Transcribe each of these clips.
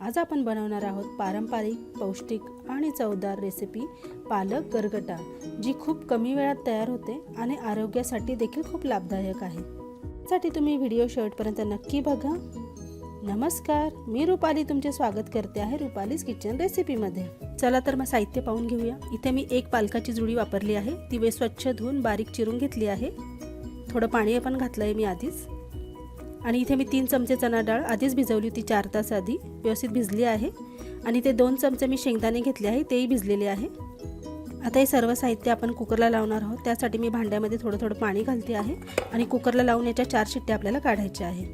आज आपण बनवणार आहोत पारंपरिक पौष्टिक आणि चवदार रेसिपी पालक गरगटा जी खूप कमी वेळात तयार होते आणि आरोग्यासाठी देखील खूप लाभदायक आहे. साठी तुम्ही व्हिडिओ शेवटपर्यंत नक्की बघा. नमस्कार मी रुपाली. तुमचे स्वागत करते आहे रुपालीज किचन रेसिपीमध्ये चला तर मग साहित्य पाहून घेऊया. इथे मी एक पालकाची जुडी वापरली आहे. ती वे स्वच्छ धुवून बारीक चिरून घेतली आहे. थोडं पाणी पण घातलं आहे मी आधीच. आणि इथे मी तीन चमचे चणा डाळ आधीच भिजवली होती चार तास आधी. व्यवस्थित भिजली आहे. आणि ते दोन चमचे मी शेंगदाणे घेतले आहे तेही भिजलेले आहे. आता हे सर्व साहित्य आपण कुकरला लावणार आहोत. त्यासाठी मी भांड्यामध्ये थोडं थोडं पाणी घालते आहे आणि कुकरला लावून याच्या चार शिट्ट्या आपल्याला काढायच्या आहे.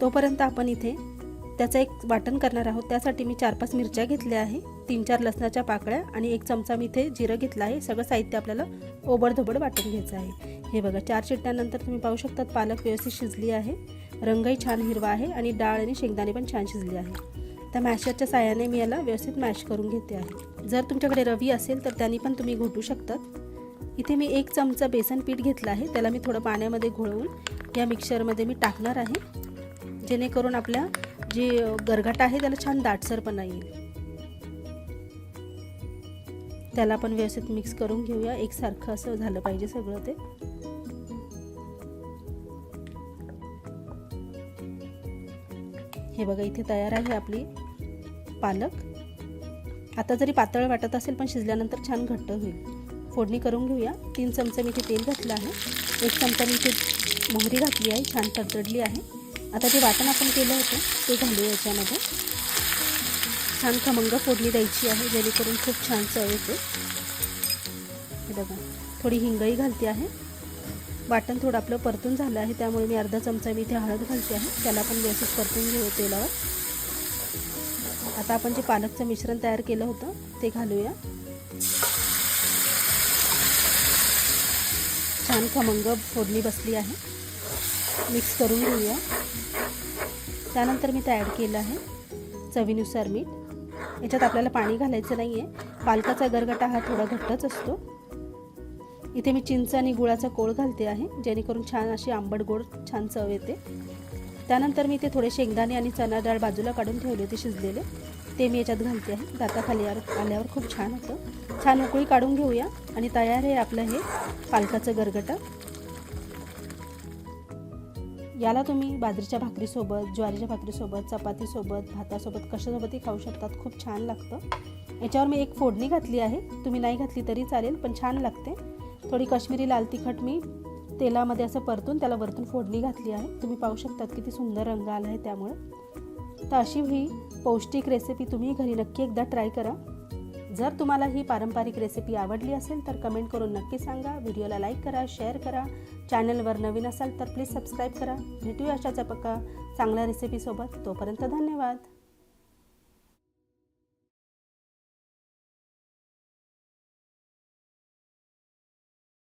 तोपर्यंत आपण इथे त्याचं एक वाटण करणार आहोत. त्यासाठी मी चार पाच मिरच्या घेतल्या आहे तीन चार लसणाच्या पाकळ्या आणि एक चमचा मी इथे जिरं घेतलं आहे. सगळं साहित्य आपल्याला ओबडधोबड वाटून घ्यायचं आहे. हे बघा चार शिट्ट्यानंतर तुम्ही पाहू शकतात पालक व्यवस्थित शिजली आहे. रंगही छान हिरवा आहे आणि डाळ आणि शेंगदाणे पण छान शिजली आहे. त्या मॅशरच्या साह्याने मी याला व्यवस्थित मॅश करून घेते आहे. जर तुमच्याकडे रवी असेल तर त्यांनी पण तुम्ही घोटू शकतात. इथे मी एक चमचा बेसन पीठ घेतलं आहे. त्याला मी थोडं पाण्यामध्ये घोळवून या मिक्सरमध्ये मी टाकणार आहे. जेणेकरून आपल्या जे गरगाटा आहे त्याला छान दाटसरपणा येईल. त्याला आपण व्यवस्थित मिक्स करून घेऊया. एकसारखं असं झालं पाहिजे सगळं ते. हे बघा इथे तयार आहे आपली पालक. आता जरी पातळ वाटत असेल पण शिजल्यानंतर छान घट्ट होईल. फोडणी करून घेऊया. तीन चमचे मी इथे तेल घातलं आहे. एक चमचा मी इथे मोहरी घातली आहे. छान तडतडली आहे. आता जे वाटण आपण केलं होतं ते घालूया याच्यामध्ये. छान खमंग फोडणी द्यायची आहे जेणेकरून खूप छान चव येते. हे बघा थोडी हिंगही घालते आहे. वाटण थोडं आपलं परतून झालं आहे त्यामुळे मी अर्धा चमचा मी इथे हळद घालते आहे. त्याला पण व्यवस्थित परतून घेऊ तेलावर. आता आपण जे पालकचं मिश्रण तयार केलं होतं ते घालूया. छान खमंग फोडणी बसली आहे. मिक्स करून घेऊया. त्यानंतर मी तयार केलं आहे चवीनुसार मीठ. याच्यात आपल्याला पाणी घालायचं नाही आहे पालकाचा गरगटा हा थोडा घट्टच असतो. इथे मी चिंच आणि गुळाचा कोळ घालते आहे जेणेकरून छान अशी आंबट गोड छान चव येते. त्यानंतर मी इथे थोडे शेंगदाणे आणि चणा डाळ बाजूला काढून ठेवले होते शिजलेले. ते मी याच्यात घालते आहे. दाताखाली आल्यावर खूप छान होतं. छान उकळी काढून घेऊया आणि तयार आहे आपलं हे पालकाचं गरगटा. याला तुम्ही बाजरीच्या भाकरीसोबत ज्वारीच्या भाकरीसोबत चपातीसोबत भातासोबत कशासोबतही खाऊ शकतात? खूप छान लागतं. याच्यावर मी एक फोडणी घातली आहे. तुम्ही नाही घातली तरी चालेल पण छान लागते. थोडी काश्मीरी लाल तिखट मी तेलामध्ये असं परतून त्याला वरतून फोडणी घातली आहे. तुम्ही पाहू शकतात किती सुंदर रंग आला आहे त्यामुळे. तर अशी ही पौष्टिक रेसिपी तुम्ही घरी नक्की एकदा ट्राय करा. जर तुम्हाला ही पारंपरिक रेसिपी आवडली असेल तर कमेंट करून नक्की सांगा. व्हिडिओला लाईक करा शेअर करा. चॅनलवर नवीन असाल तर प्लीज सबस्क्राईब करा. भेटूया अशाच पक्का चांगल्या रेसिपीसोबत तोपर्यंत धन्यवाद.